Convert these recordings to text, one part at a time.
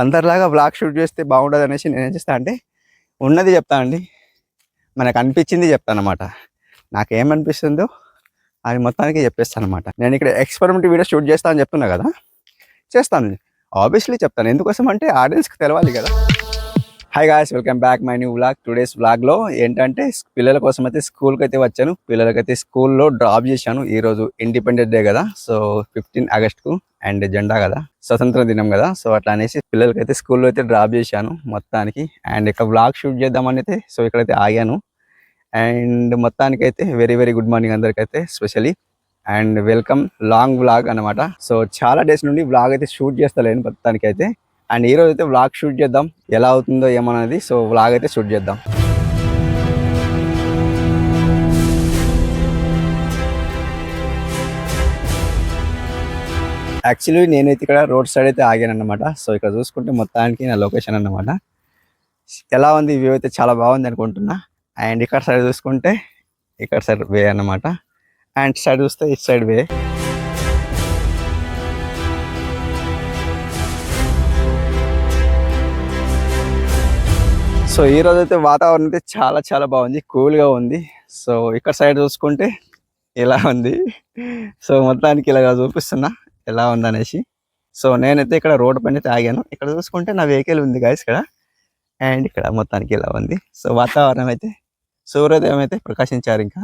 అందరిలాగా blog shoot చేస్తే బాగుండదు అనేసి నేనేం చేస్తా అంటే ఉన్నది చెప్తా అండి. మనకు అనిపించింది చెప్తానమాట నాకేమనిపిస్తుందో అది మొత్తానికి చెప్పేస్తాను అనమాట నేను ఇక్కడ ఎక్స్పెరిమెంట్ వీడియో షూట్ చేస్తా అని చెప్తున్నా కదా చేస్తాను. ఆబ్వియస్లీ చెప్తాను. ఎందుకోసం అంటే ఆడియన్స్కి తెలవాలి కదా. Hi guys welcome back my new vlog today's వ్లాగ్లో ఏంటంటే పిల్లల కోసం అయితే స్కూల్కి అయితే వచ్చాను. పిల్లలకైతే స్కూల్లో డ్రాప్ చేశాను. ఈరోజు ఇండిపెండెంట్ ఇండిపెండెన్స్ డే కదా సో ఫిఫ్టీన్ ఆగస్ట్కు అండ్ జెండా కదా. స్వతంత్ర దినం కదా. సో అట్లా అనేసి పిల్లలకైతే స్కూల్లో అయితే డ్రాప్ చేశాను మొత్తానికి. అండ్ ఇక్కడ వ్లాగ్ షూట్ చేద్దామని అయితే సో ఇక్కడైతే ఆగాను. అండ్ మొత్తానికి అయితే very very good morning అందరికైతే specially and welcome long vlog అన్నమాట. సో చాలా డేస్ నుండి వ్లాగ్ అయితే షూట్ చేస్తలేను మొత్తానికి అయితే అండ్ ఈ రోజు అయితే వ్లాగ్ షూట్ చేద్దాం. ఎలా అవుతుందో ఏమన్నది సో వ్లాగ్ అయితే షూట్ చేద్దాం. యాక్చువల్లీ నేనైతే ఇక్కడ రోడ్ సైడ్ అయితే ఆగాను అనమాట సో ఇక్కడ చూసుకుంటే మొత్తానికి నా లొకేషన్ అన్నమాట. ఎలా ఉంది వ్యూ అయితే చాలా బాగుంది అనుకుంటున్నా. అండ్ ఇక్కడ సైడ్ చూసుకుంటే ఇక్కడ సైడ్ వే అన్నమాట. అండ్ సైడ్ చూస్తే ఇటు సైడ్ వే సో ఈ రోజు అయితే వాతావరణం అయితే చాలా చాలా బాగుంది. కూల్గా ఉంది. సో ఇక్కడ సైడ్ చూసుకుంటే ఇలా ఉంది. సో మొత్తానికి ఇలాగా చూపిస్తున్నా. ఎలా ఉంది అనేసి సో నేనైతే ఇక్కడ రోడ్డు పైన అయితే ఆగాను. ఇక్కడ చూసుకుంటే నా వెహికల్ ఉంది గాయస్ ఇక్కడ. అండ్ ఇక్కడ మొత్తానికి ఇలా ఉంది. సో వాతావరణం అయితే సూర్యోదయం అయితే ప్రకాశించారు ఇంకా.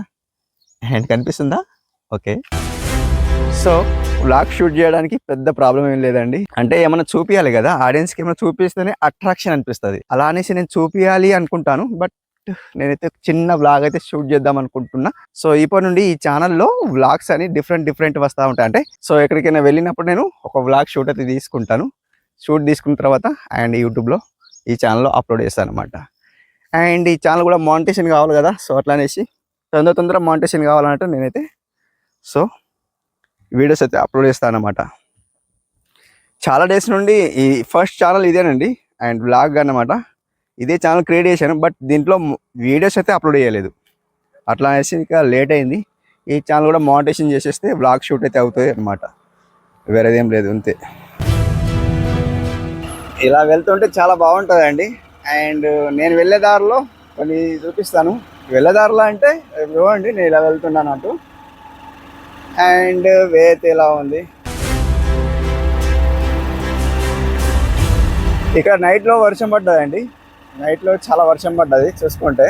అండ్ కనిపిస్తుందా? ఓకే. సో బ్లాక్ షూట్ చేయడానికి పెద్ద ప్రాబ్లం ఏం లేదండి. అంటే ఏమైనా చూపించాలి కదా ఆడియన్స్కి ఏమైనా చూపిస్తేనే అట్రాక్షన్ అనిపిస్తుంది. అలా అనేసి నేను చూపించాలి అనుకుంటాను బట్ నేనైతే చిన్న వ్లాగ్ అయితే షూట్ చేద్దాం అనుకుంటున్నా. సో ఇప్పటి నుండి ఈ ఛానల్లో వ్లాగ్స్ అని డిఫరెంట్ డిఫరెంట్ వస్తూ ఉంటాయి. అంటే సో ఎక్కడికైనా వెళ్ళినప్పుడు నేను ఒక వ్లాగ్ షూట్ అయితే తీసుకుంటాను. షూట్ తీసుకున్న తర్వాత అండ్ యూట్యూబ్లో ఈ ఛానల్లో అప్లోడ్ చేస్తాను అనమాట అండ్ ఈ ఛానల్ కూడా మానిటేషన్ కావాలి కదా సో అట్లా అనేసి తొందర తొందర మానిటేషన్ కావాలంటే నేనైతే సో వీడియోస్ అయితే అప్లోడ్ చేస్తాను అనమాట చాలా డేస్ నుండి ఈ ఫస్ట్ ఛానల్ ఇదేనండి. అండ్ బ్లాగ్ అనమాట ఇదే ఛానల్ క్రియేట్ చేశాను బట్ దీంట్లో వీడియోస్ అయితే అప్లోడ్ చేయలేదు. అట్లా అనేసి ఇంకా లేట్ అయింది. ఈ ఛానల్ కూడా మానిటేషన్ చేసేస్తే బ్లాగ్ షూట్ అయితే అవుతుంది అనమాట వేరేదేం లేదు అంతే. ఇలా వెళ్తుంటే చాలా బాగుంటుందండి. అండ్ నేను వెళ్ళే దారిలో కొన్ని చూపిస్తాను. వెళ్ళే దారిలో అంటే ఇవ్వండి నేను ఇలా వెళ్తున్నాను అటు. అండ్ వేత్ ఇలా ఉంది? ఇక్కడ నైట్లో వర్షం పడ్డదండి. నైట్లో చాలా వర్షం పడ్డది చూసుకుంటే.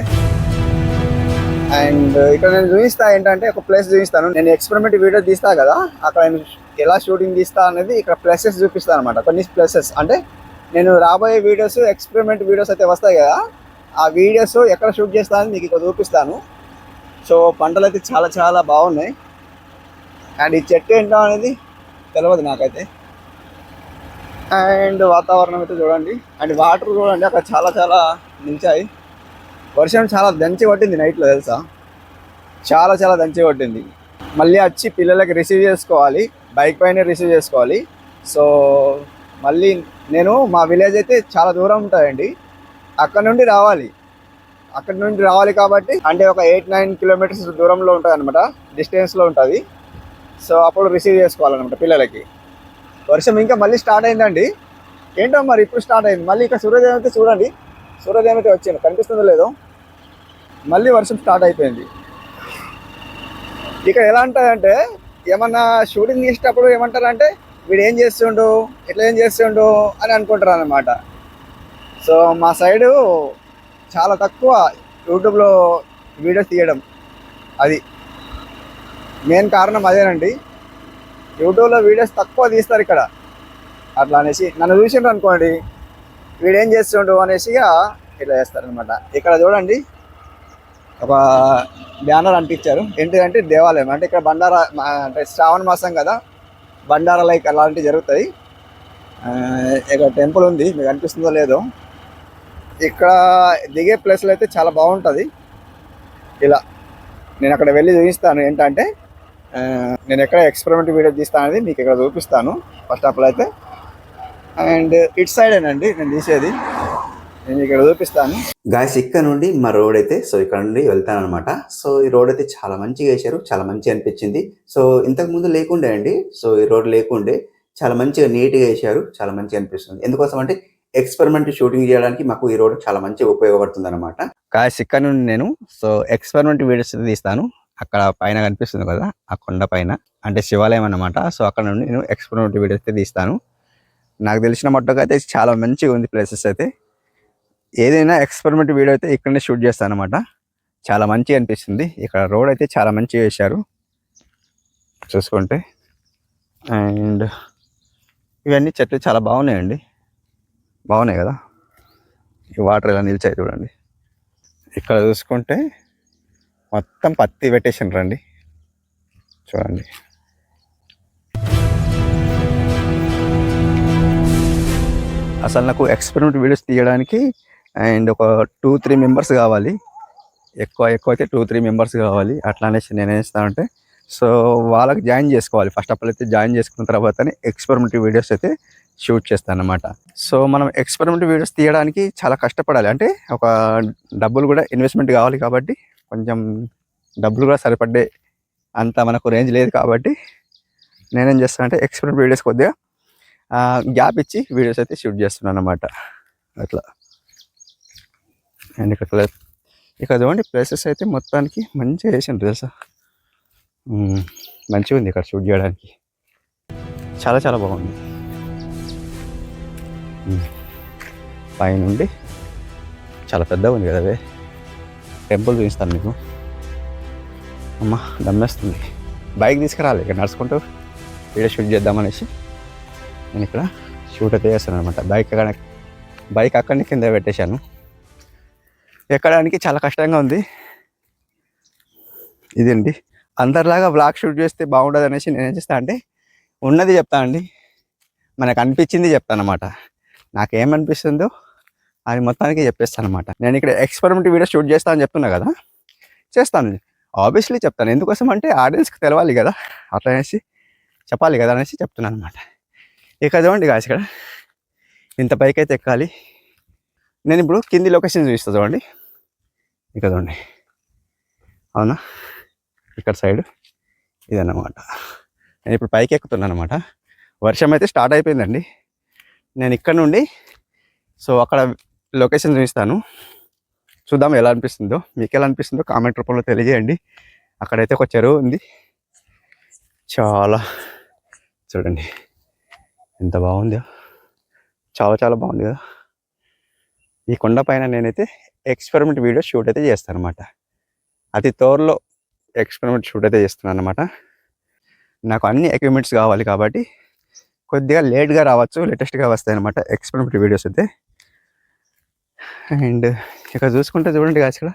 అండ్ ఇక్కడ నేను చూపిస్తా ఏంటంటే ఒక ప్లేస్ చూపిస్తాను. నేను ఎక్స్పెరిమెంట్ వీడియో తీస్తా కదా అక్కడ నేను ఎలా షూటింగ్ తీస్తా అనేది ఇక్కడ ప్లేసెస్ చూపిస్తాను అనమాట కొన్ని ప్లేసెస్ అంటే నేను రాబోయే వీడియోస్ ఎక్స్పెరిమెంట్ వీడియోస్ అయితే వస్తాయి కదా ఆ వీడియోస్ ఎక్కడ షూట్ చేస్తానని మీకు ఇక్కడ చూపిస్తాను. సో పంటలు అయితే చాలా చాలా బాగున్నాయి. అండ్ ఈ చెట్టు ఏంటో అనేది తెలియదు నాకైతే. అండ్ వాతావరణం అయితే చూడండి. అండ్ వాటర్ చూడండి అక్కడ చాలా చాలా నిలిచాయి వర్షం చాలా దంచి పట్టింది నైట్లో తెలుసా? చాలా చాలా దంచి పట్టింది. మళ్ళీ వచ్చి పిల్లలకి రిసీవ్ చేసుకోవాలి బైక్ పైన రిసీవ్ చేసుకోవాలి. సో మళ్ళీ నేను మా విలేజ్ అయితే చాలా దూరం ఉంటుందండి అక్కడ నుండి రావాలి. అక్కడ నుండి రావాలి కాబట్టి అంటే ఒక ఎయిట్ నైన్ కిలోమీటర్స్ దూరంలో ఉంటుంది అనమాట డిస్టెన్స్లో ఉంటుంది. సో అప్పుడు రిసీవ్ చేసుకోవాలన్నమాట పిల్లలకి. వర్షం ఇంకా మళ్ళీ స్టార్ట్ అయిందండి. ఏంటో మరి ఇప్పుడు స్టార్ట్ అయింది. మళ్ళీ ఇక్కడ సూర్యోదయం అయితే చూడండి. సూర్యోదయం అయితే వచ్చింది. కనిపిస్తుందో లేదో? మళ్ళీ వర్షం స్టార్ట్ అయిపోయింది. ఇక్కడ ఎలా ఉంటుందంటే ఏమన్నా షూటింగ్ తీసేటప్పుడు ఏమంటారంటే వీడు ఏం చేస్తుండు? ఇట్లా ఏం చేస్తుండు? అని అనుకుంటారు అనమాట సో మా సైడు చాలా తక్కువ యూట్యూబ్లో వీడియోస్ తీయడం. అది మెయిన్ కారణం అదేనండి. యూట్యూబ్లో వీడియోస్ తక్కువ తీస్తారు ఇక్కడ. అట్లా అనేసి నన్ను చూసిండ్రు అనుకోండి వీడేం చేస్తుండు అనేసి ఇట్లా చేస్తారనమాట ఇక్కడ చూడండి ఒక బ్యానర్ అంటించారు. ఏంటిదంటే దేవాలయం. అంటే ఇక్కడ బండారా మా- అంటే శ్రావణ మాసం కదా బండారా లైక్ అలాంటివి జరుగుతాయి. ఇక్కడ టెంపుల్ ఉంది మీకు అనిపిస్తుందో లేదో. ఇక్కడ దిగే ప్లేస్లో అయితే చాలా బాగుంటుంది. ఇలా నేను అక్కడ వెళ్ళి చూపిస్తాను ఏంటంటే నేను ఎక్కడ ఎక్స్పెరిమెంట్ వీడియో తీస్తాను అనేది మీకు ఇక్కడ చూపిస్తాను. ఫస్ట్ ఆఫ్ ఆల్ అయితే. అండ్ ఇట్ సైడేనండి నేను తీసేది. నేను ఇక్కడ చూపిస్తాను. గాయస్ ఇక్కడ నుండి మా రోడ్ అయితే సో ఇక్కడ నుండి వెళ్తాను అనమాట సో ఈ రోడ్ అయితే చాలా మంచిగా వేశారు చాలా మంచిగా అనిపించింది. సో ఇంతకు ముందు లేకుండే అండి సో ఈ రోడ్ లేకుండే చాలా మంచిగా నీట్గా వేశారు చాలా మంచిగా అనిపిస్తుంది. ఎందుకోసం అంటే ఎక్స్పెరిమెంట్ షూటింగ్ చేయడానికి మాకు ఈ రోడ్ చాలా మంచిగా ఉపయోగపడుతుంది అనమాట కాస్ ఇక్కడ నుండి నేను సో ఎక్స్పెరిమెంట్ వీడియోస్ తీస్తాను. అక్కడ పైన కనిపిస్తుంది కదా ఆ కొండ పైన. అంటే శివాలయం అన్నమాట. సో అక్కడ నుండి నేను ఎక్స్పెరిమెంట్ వీడియో అయితే తీస్తాను. నాకు తెలిసిన మట్టుకు అయితే చాలా మంచిగా ఉంది ప్లేసెస్ అయితే. ఏదైనా ఎక్స్పెరిమెంట్ వీడియో అయితే ఇక్కడనే షూట్ చేస్తాను అనమాట చాలా మంచిగా అనిపిస్తుంది. ఇక్కడ రోడ్ అయితే చాలా మంచిగా వేశారు. చూసుకుంటే. అండ్ ఇవన్నీ చెట్లు చాలా బాగున్నాయండి. బాగున్నాయి కదా. ఈ వాటర్ ఇలా నిలిచాయి చూడండి. ఇక్కడ చూసుకుంటే మొత్తం పత్తి పెట్టేసాను రండి. చూడండి. అసలు నాకు ఎక్స్పెరిమెంట్ వీడియోస్ తీయడానికి అండ్ ఒక టూ త్రీ మెంబర్స్ కావాలి. ఎక్కువ ఎక్కువ అయితే టూ త్రీ మెంబర్స్ కావాలి. అట్లా అనేసి నేను ఏం చేస్తానంటే సో వాళ్ళకి జాయిన్ చేసుకోవాలి. ఫస్ట్ ఆఫ్ ఆల్ అయితే జాయిన్ చేసుకున్న తర్వాతనే ఎక్స్పెరిమెంట్ వీడియోస్ అయితే షూట్ చేస్తాను అనమాట సో మనం ఎక్స్పెరిమెంట్ వీడియోస్ తీయడానికి చాలా కష్టపడాలి. అంటే ఒక డబ్బులు కూడా ఇన్వెస్ట్మెంట్ కావాలి కాబట్టి కొంచెం డబ్బులు కూడా సరిపడ్డాయి అంత మనకు రేంజ్ లేదు కాబట్టి నేనేం చేస్తానంటే ఎక్స్పెరిమెంట్ వీడియోస్ కొద్దిగా గ్యాప్ ఇచ్చి వీడియోస్ అయితే షూట్ చేస్తున్నాను అనమాట అట్లా. అండ్ ఇక్కడ ఇక్కడ చూడండి ప్లేసెస్ అయితే మొత్తానికి మంచిగా వేసాను తెలుసా? మంచిగా ఉంది ఇక్కడ షూట్ చేయడానికి. చాలా చాలా బాగుంది. పైనుండి చాలా పెద్దగా ఉంది కదా అదే టెంపుల్ చూపిస్తాను మీకు. అమ్మ దమ్మేస్తుంది. బైక్ తీసుకురాలి ఇక్కడ నడుచుకుంటూ వీడియో షూట్ చేద్దామనేసి నేను ఇక్కడ షూట్ అయితే చేస్తాను అనమాట బైక్ అక్కడ బైక్ అక్కడిని కింద పెట్టేశాను. ఎక్కడానికి చాలా కష్టంగా ఉంది. ఇదండి అందరిలాగా బ్లాగ్ షూట్ చేస్తే బాగుండదు అనేసి నేను ఏం చేస్తా అంటే ఉన్నది చెప్తానండి మనకు అనిపించింది చెప్తాను అనమాట నాకేమనిపిస్తుందో అని మొత్తానికి చెప్పేస్తాను అనమాట నేను ఇక్కడ ఎక్స్పెరిమెంట్ వీడియో షూట్ చేస్తాను అని చెప్తున్నా కదా? చేస్తాను. ఆబ్వియస్లీ చెప్తాను. ఎందుకోసం అంటే ఆడియన్స్కి తెలవాలి కదా? అట్లా అనేసి చెప్పాలి కదా అనేసి చెప్తున్నాను అనమాట ఇక చూడండి కాదు ఇక్కడ. ఇంత పైకి అయితే ఎక్కాలి. నేను ఇప్పుడు కింది లొకేషన్ చూపిస్తాను చూడండి. ఇక చూడండి. అవునా? ఇక్కడ సైడ్ ఇదన్నమాట. నేను ఇప్పుడు పైకి ఎక్కుతున్నాను అనమాట వర్షం అయితే స్టార్ట్ అయిపోయిందండి. నేను ఇక్కడ నుండి సో అక్కడ లొకేషన్ చూపిస్తాను. చూద్దాం ఎలా అనిపిస్తుందో. మీకు ఎలా అనిపిస్తుందో కామెంట్ రూపంలో తెలియజేయండి. అక్కడైతే ఒక చెరువు ఉంది. చాలా చూడండి. ఎంత బాగుందో. చాలా చాలా బాగుంది కదా. ఈ కొండ పైన నేనైతే ఎక్స్పెరిమెంట్ వీడియో షూట్ అయితే చేస్తాను అనమాట అతి త్వరలో ఎక్స్పెరిమెంట్ షూట్ అయితే చేస్తున్నాను అనమాట నాకు అన్ని ఎక్విప్మెంట్స్ కావాలి కాబట్టి కొద్దిగా లేట్గా రావచ్చు లేటెస్ట్గా వస్తాయి అనమాట ఎక్స్పెరిమెంట్ వీడియోస్ అయితే. అండ్ ఇక్కడ చూసుకుంటే చూడండి కాదు ఇక్కడ.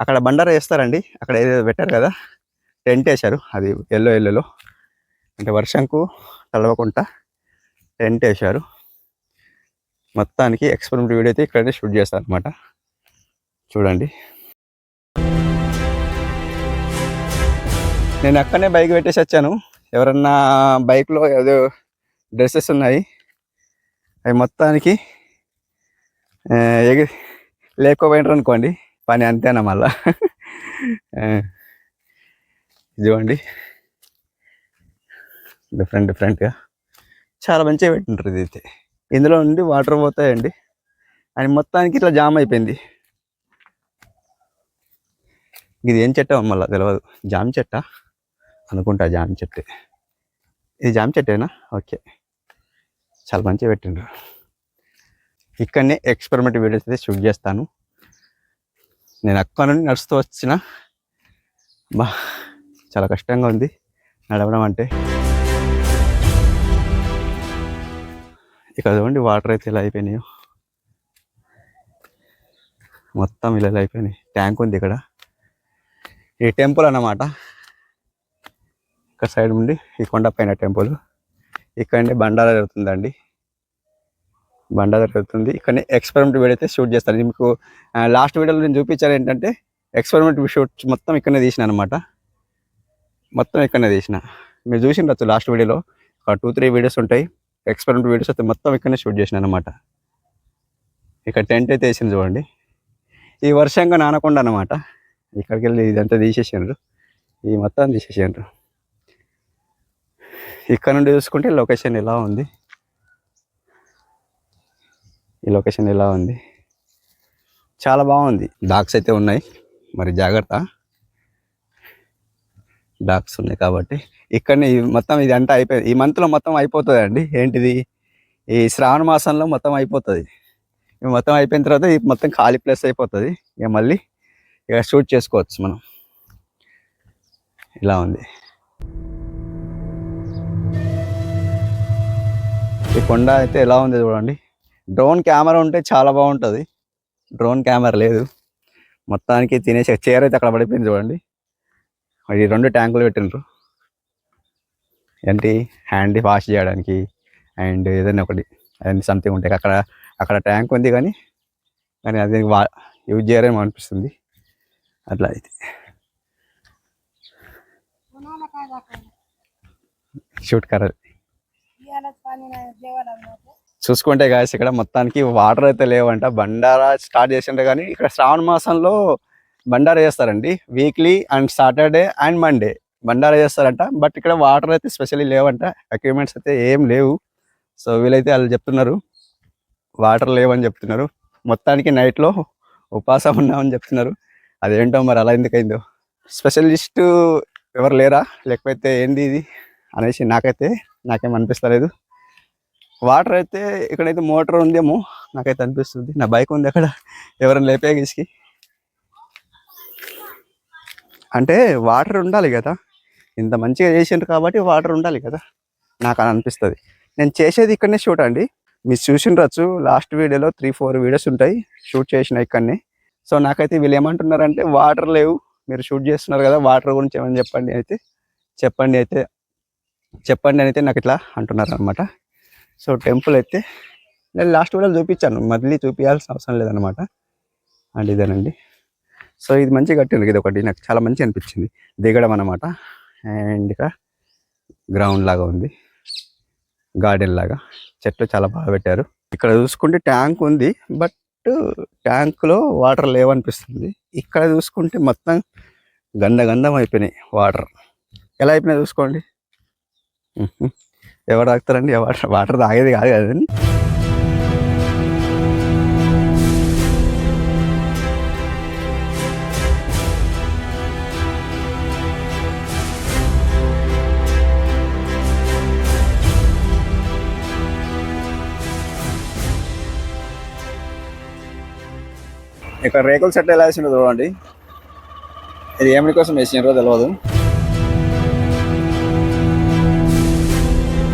అక్కడ బండారా వేస్తారండి. అక్కడ ఏదో పెట్టారు కదా. టెంట్ వేశారు. అది ఎల్లో ఎల్లోలో. అంటే వర్షంకు తడవకుండా టెంట్ వేశారు. మొత్తానికి ఎక్స్పెరిమెంట్ వీడియో అయితే ఇక్కడనే షూట్ చేస్తాను అనమాట చూడండి. నేను అక్కడనే బైక్ పెట్టేసి వచ్చాను. ఎవరన్నా బైక్లో ఏదో డ్రెస్సెస్ ఉన్నాయి. అవి మొత్తానికి ఎగి లేకపోయినారు అనుకోండి. పని అంతేనా మళ్ళా? ఆ, డిఫరెంట్ డిఫరెంట్గా చాలా మంచిగా పెట్టింటారు ఇది అయితే ఇందులో నుండి వాటర్ పోతాయండి. అని మొత్తానికి ఇట్లా జామ్ అయిపోయింది. ఇది ఏం చెట్టు మళ్ళీ తెలియదు జామ చెట్ట? అనుకుంటా జామ చెట్టు. ఇది జామ చెట్టేనా? ఓకే. చాలా మంచిగా పెట్టిండ్రు. ఇక్కడనే ఎక్స్పెరిమెంట్ వీడియోస్ అయితే షూట్ చేస్తాను. నేను అక్కడ నుండి నడుస్తూ వచ్చిన బా చాలా కష్టంగా ఉంది నడవడం అంటే. ఇక్కడ చూడండి వాటర్ అయితే ఇలా అయిపోయినాయో. మొత్తం ఇలా ఇలా అయిపోయినాయి. ట్యాంక్ ఉంది ఇక్కడ. ఈ టెంపుల్ అన్నమాట. ఇక్కడ సైడ్ నుండి ఈ కొండ పైన టెంపుల్ ఇక్కడనే బండారా జరుగుతుందండి. బండ జరుగుతుంది ఇక్కడనే ఎక్స్పెరిమెంట్ వీడియో అయితే షూట్ చేస్తాను. మీకు లాస్ట్ వీడియోలో నేను చూపించాను ఏంటంటే ఎక్స్పెరిమెంట్ షూట్ మొత్తం ఇక్కడనే తీసిన అనమాట మొత్తం ఇక్కడనే తీసిన. మీరు చూసిండొచ్చు లాస్ట్ వీడియోలో ఒక టూ త్రీ వీడియోస్ ఉంటాయి. ఎక్స్పెరిమెంట్ వీడియోస్ అయితే మొత్తం ఇక్కడనే షూట్ చేసిన అనమాట ఇక్కడ టెంట్ అయితే వేసింది చూడండి. ఈ వర్షంగా నానకుండా అనమాట ఇక్కడికి వెళ్ళి ఇదంతా తీసేసారు ఈ మొత్తం తీసేసారు ఇక్కడ నుండి చూసుకుంటే లొకేషన్ ఎలా ఉంది? ఈ లొకేషన్ ఎలా ఉంది? చాలా బాగుంది. డాగ్స్ అయితే ఉన్నాయి. మరి జాగ్రత్త. డాగ్స్ ఉన్నాయి కాబట్టి. ఇక్కడనే మొత్తం ఇది అంతా అయిపోయింది ఈ మంత్లో మొత్తం అయిపోతుంది అండి ఏంటిది? ఈ శ్రావణ మాసంలో మొత్తం అయిపోతుంది. ఇవి మొత్తం అయిపోయిన తర్వాత ఇది మొత్తం ఖాళీ ప్లేస్ అయిపోతుంది. ఇక మళ్ళీ ఇక షూట్ చేసుకోవచ్చు మనం. ఇలా ఉంది. ఈ కొండ అయితే ఎలా ఉంది చూడండి. డ్రోన్ కెమెరా ఉంటే చాలా బాగుంటుంది. డ్రోన్ కెమెరా లేదు. మొత్తానికి తినేసి చీర అయితే అక్కడ పడిపోయింది చూడండి. ఈ రెండు ట్యాంకులు పెట్టినరు ఏంటి? హ్యాండ్ వాష్ చేయడానికి అండ్ ఏదైనా ఒకటి అదే సంథింగ్ ఉంటాయి అక్కడ అక్కడ ట్యాంక్ ఉంది కానీ కానీ అది వా యూజ్ చేయరేమో అనిపిస్తుంది. అట్లా అయితే. Shoot curry. చూసుకుంటే గాయస్ ఇక్కడ మొత్తానికి వాటర్ అయితే లేవంట. బండారా స్టార్ట్ చేసిండే కానీ ఇక్కడ శ్రావణ మాసంలో బండారా చేస్తారండి. Weekly and Saturday and Monday bhandara చేస్తారంట. బట్ ఇక్కడ వాటర్ అయితే స్పెషల్లీ లేవంట. ఎక్విప్మెంట్స్ అయితే ఏం లేవు. సో వీళ్ళైతే వాళ్ళు చెప్తున్నారు. వాటర్ లేవని చెప్తున్నారు. మొత్తానికి నైట్లో ఉపాసం ఉన్నామని చెప్తున్నారు. అదేంటో మరి అలా ఎందుకైందో స్పెషలిస్ట్ ఎవరు లేరా? లేకపోతే ఏంది ఇది? అనేసి నాకైతే నాకేం అనిపిస్తలేదు. వాటర్ అయితే ఇక్కడైతే మోటార్ ఉందేమో నాకైతే అనిపిస్తుంది. నా బైక్ ఉంది అక్కడ. ఎవరైనా లేపే గీసికి. అంటే వాటర్ ఉండాలి కదా. ఇంత మంచిగా చేసిండ్రు కాబట్టి వాటర్ ఉండాలి కదా. నాకు అని అనిపిస్తుంది. నేను చేసేది ఇక్కడనే షూట్ అండి. మీరు చూసిండ్రచ్చు. లాస్ట్ వీడియోలో త్రీ ఫోర్ వీడియోస్ ఉంటాయి. షూట్ చేసిన ఇక్కడనే. సో నాకైతే వీళ్ళు ఏమంటున్నారంటే వాటర్ లేవు. మీరు షూట్ చేస్తున్నారు కదా వాటర్ గురించి ఏమని చెప్పండి అయితే. చెప్పండి అయితే. చెప్పండి అని అయితే నాకు ఇట్లా అంటున్నారు అనమాట సో టెంపుల్ అయితే నేను లాస్ట్ వీడియోలో చూపించాను. మళ్ళీ చూపించాల్సిన అవసరం లేదనమాట అండ్ ఇదేనండి. సో ఇది మంచిగా కట్టింది ఇది ఒకటి నాకు చాలా మంచిగా అనిపించింది. దిగడం అనమాట అండ్ ఇక గ్రౌండ్ లాగా ఉంది. గార్డెన్ లాగా. చెట్లు చాలా బాగా పెట్టారు. ఇక్కడ చూసుకుంటే ట్యాంక్ ఉంది. బట్ ట్యాంక్లో వాటర్ లేవనిపిస్తుంది. ఇక్కడ చూసుకుంటే మొత్తం గంద గంధం అయిపోయినాయి వాటర్. ఎలా అయిపోయినాయి చూసుకోండి. ఎవరు తాగుతారండి వాటర్ వాటర్ తాగేది కాదు కదండి ఇక్కడ రేకుల సెట్ ఎలా వేసిండో చూడండి. ఇది ఏమిటి కోసం వేసినారో తెలియదు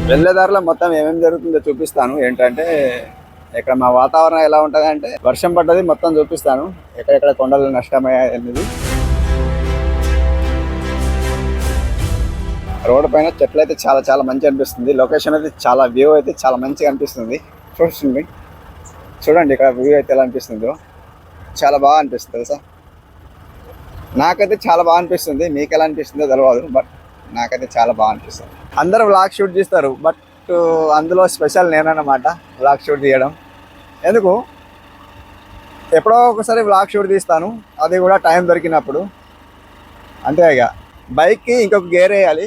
వెళ్ళేదారిలో మొత్తం ఏమేమి జరుగుతుందో చూపిస్తాను. ఏంటంటే ఇక్కడ మా వాతావరణం ఎలా ఉంటుంది అంటే వర్షం పడ్డది మొత్తం చూపిస్తాను. ఎక్కడెక్కడ కొండలు నష్టమయ్యాయి రోడ్డు పైన చెట్లు అయితే చాలా చాలా మంచి అనిపిస్తుంది. లొకేషన్ అయితే చాలా వ్యూ అయితే చాలా మంచిగా అనిపిస్తుంది. చూస్తుంది చూడండి ఇక్కడ వ్యూ అయితే ఎలా అనిపిస్తుందో. చాలా బాగా అనిపిస్తుంది తెలుసా నాకైతే చాలా బాగా అనిపిస్తుంది. మీకు ఎలా అనిపిస్తుందో తెలియదు బట్ నాకైతే చాలా బాగా అనిపిస్తుంది. అందరూ వ్లాగ్ షూట్ చేస్తారు బట్ uh, అందులో స్పెషల్ నేనన్నమాట వ్లాగ్ షూట్ తీయడం. ఎందుకు? ఎప్పుడో ఒకసారి వ్లాగ్ షూట్ తీస్తాను అది కూడా టైం దొరికినప్పుడు. అంతే ఇక. బైక్కి ఇంకొక గేర్ వేయాలి.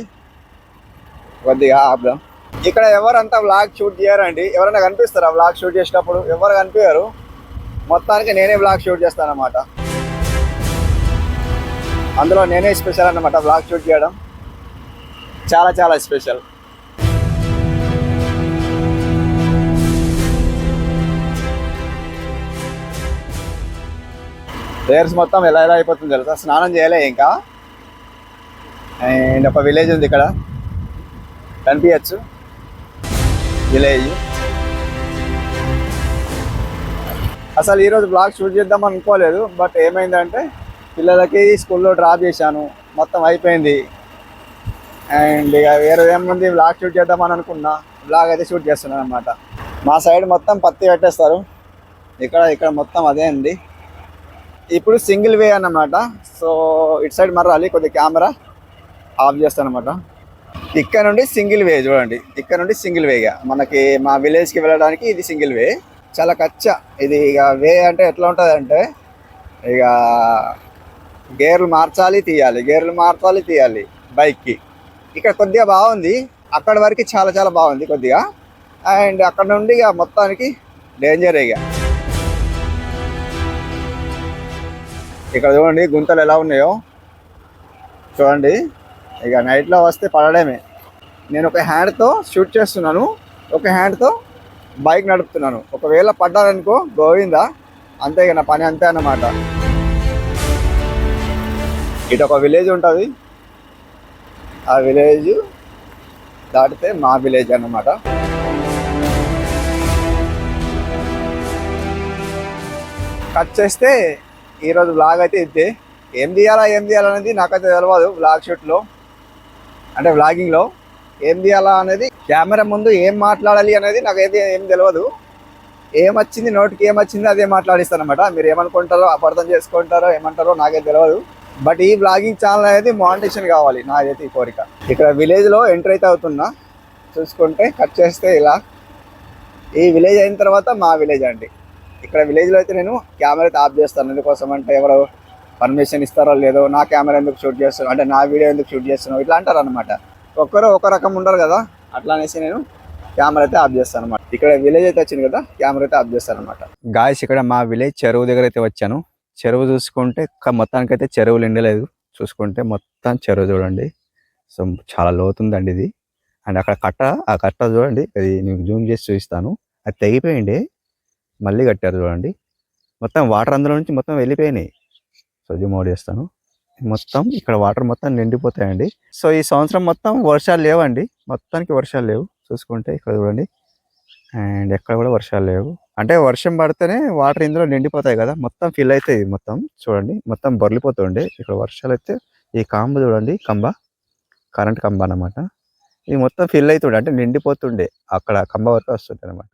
కొద్దిగా ఆపుదాం. ఇక్కడ ఎవరంతా వ్లాగ్ షూట్ చేయరండి ఎవరైనా కనిపిస్తారా వ్లాగ్ షూట్ చేసేటప్పుడు? ఎవరు కనిపించరు మొత్తానికి నేనే వ్లాగ్ షూట్ చేస్తాను అనమాట అందులో నేనే స్పెషల్ అన్నమాట వ్లాగ్ షూట్ చేయడం. చాలా చాలా స్పెషల్ హెయిర్స్ మొత్తం ఎలా ఎలా అయిపోతుంది తెలుసా? స్నానం చేయలే ఇంకా. అండ్ ఒక విలేజ్ ఉంది ఇక్కడ. కనిపించచ్చు. విలేజ్ అసలు ఈరోజు బ్లాగ్ షూట్ చేద్దాం అనుకోలేదు బట్ ఏమైందంటే పిల్లలకి స్కూల్లో డ్రాప్ చేశాను. మొత్తం అయిపోయింది. అండ్ ఇక వేరే ఏముంది? బ్లాగ్ షూట్ చేద్దామని అనుకున్నా. బ్లాగ్ అయితే షూట్ చేస్తున్నాను అనమాట మా సైడ్ మొత్తం పత్తి పెట్టేస్తారు ఇక్కడ ఇక్కడ మొత్తం అదే అండి. ఇప్పుడు సింగిల్ వే అన్నమాట. సో ఇటు సైడ్ మర్రాలి కొద్ది కెమెరా ఆఫ్ చేస్తాను అనమాట ఇక్కడ నుండి సింగిల్ వే చూడండి. ఇక్కడ నుండి సింగిల్ వేగా మనకి మా విలేజ్కి వెళ్ళడానికి ఇది సింగిల్ వే చాలా కచ్చ. ఇది ఇక వే అంటే ఎట్లా ఉంటుంది అంటే ఇక గేర్లు మార్చాలి తీయాలి. గేర్లు మార్చాలి తీయాలి. బైక్కి ఇక్కడ కొద్దిగా బాగుంది. అక్కడ వరకు చాలా చాలా బాగుంది కొద్దిగా. అండ్ అక్కడ నుండి ఇక మొత్తానికి డేంజర్ ఇక. ఇక్కడ చూడండి గుంతలు ఎలా ఉన్నాయో. చూడండి. ఇక నైట్లో వస్తే పడడమే. నేను ఒక హ్యాండ్తో షూట్ చేస్తున్నాను. ఒక హ్యాండ్తో బైక్ నడుపుతున్నాను. ఒకవేళ పడ్డాననుకో గోవిందా? అంతే ఇక నా పని అంతే అన్నమాట. ఇటు ఒక విలేజ్ ఉంటుంది. ఆ విలేజ్ దాటితే మా విలేజ్ అన్నమాట. కట్ చేస్తే ఈరోజు బ్లాగ్ అయితే ఇద్దే ఏం తీయాలా ఏం తీయాలనేది నాకైతే తెలియదు బ్లాగ్ షూట్లో అంటే వ్లాగింగ్లో ఏం తీయాలా అనేది కెమెరా ముందు ఏం మాట్లాడాలి అనేది నాకైతే ఏం తెలియదు ఏమొచ్చింది నోటికి ఏమొచ్చింది అదే మాట్లాడిస్తాను అనమాట మీరు ఏమనుకుంటారో అపార్థం చేసుకుంటారో ఏమంటారో నాకైతే తెలియదు బట్ ఈ బ్లాగింగ్ ఛానల్ అనేది మానిటేషన్ కావాలి నాదైతే ఈ కోరిక. ఇక్కడ విలేజ్లో ఎంటర్ అయితే అవుతున్నా. చూసుకుంటే కట్ చేస్తే ఇలా. ఈ విలేజ్ అయిన తర్వాత మా విలేజ్ అండి. ఇక్కడ విలేజ్లో అయితే నేను కెమెరా అయితే ఆఫ్ చేస్తాను. ఎందుకోసం అంటే ఎవరు పర్మిషన్ ఇస్తారో లేదో నా కెమెరా ఎందుకు షూట్ చేస్తున్నావు? అంటే నా వీడియో ఎందుకు షూట్ చేస్తున్నావు? ఇట్లా అంటారు అనమాట ఒక్కరు ఒక రకం ఉండరు కదా. అట్లా అనేసి నేను కెమెరా అయితే ఆఫ్ చేస్తాను అనమాట ఇక్కడ విలేజ్ అయితే వచ్చింది కదా కెమెరా అయితే ఆఫ్ చేస్తాను అనమాట గాయస్ ఇక్కడ మా విలేజ్ చెరువు దగ్గర అయితే వచ్చాను. చెరువు చూసుకుంటే మొత్తానికైతే చెరువులు ఎండలేదు నిండలేదు చూసుకుంటే మొత్తం చెరువు చూడండి. సో చాలా లోతుందండి ఇది. అండ్ అక్కడ కట్ట ఆ కట్ట చూడండి. అది నేను జూమ్ చేసి చూపిస్తాను. అది తెగిపోయింది మళ్ళీ కట్టారు చూడండి. మొత్తం వాటర్ అందులో నుంచి మొత్తం వెళ్ళిపోయినాయి. సో జూమ్ అవుట్ చేస్తాను. మొత్తం ఇక్కడ వాటర్ మొత్తం నిండిపోతాయండి. సో ఈ సంవత్సరం మొత్తం వర్షాలు లేవండి. మొత్తానికి వర్షాలు లేవు. చూసుకుంటే ఇక్కడ చూడండి. అండ్ ఎక్కడ కూడా వర్షాలు లేవు. అంటే వర్షం పడితేనే వాటర్ ఇందులో నిండిపోతాయి కదా. మొత్తం ఫిల్ అవుతాయి మొత్తం. చూడండి మొత్తం బొర్లిపోతుండే ఇక్కడ వర్షాలు అయితే ఈ కాంబ చూడండి కంబ కరెంట్ కంబ అన్నమాట. ఇది మొత్తం ఫిల్ అవుతుండే అంటే నిండిపోతుండే. అక్కడ కంబ వరకు వస్తుండే అనమాట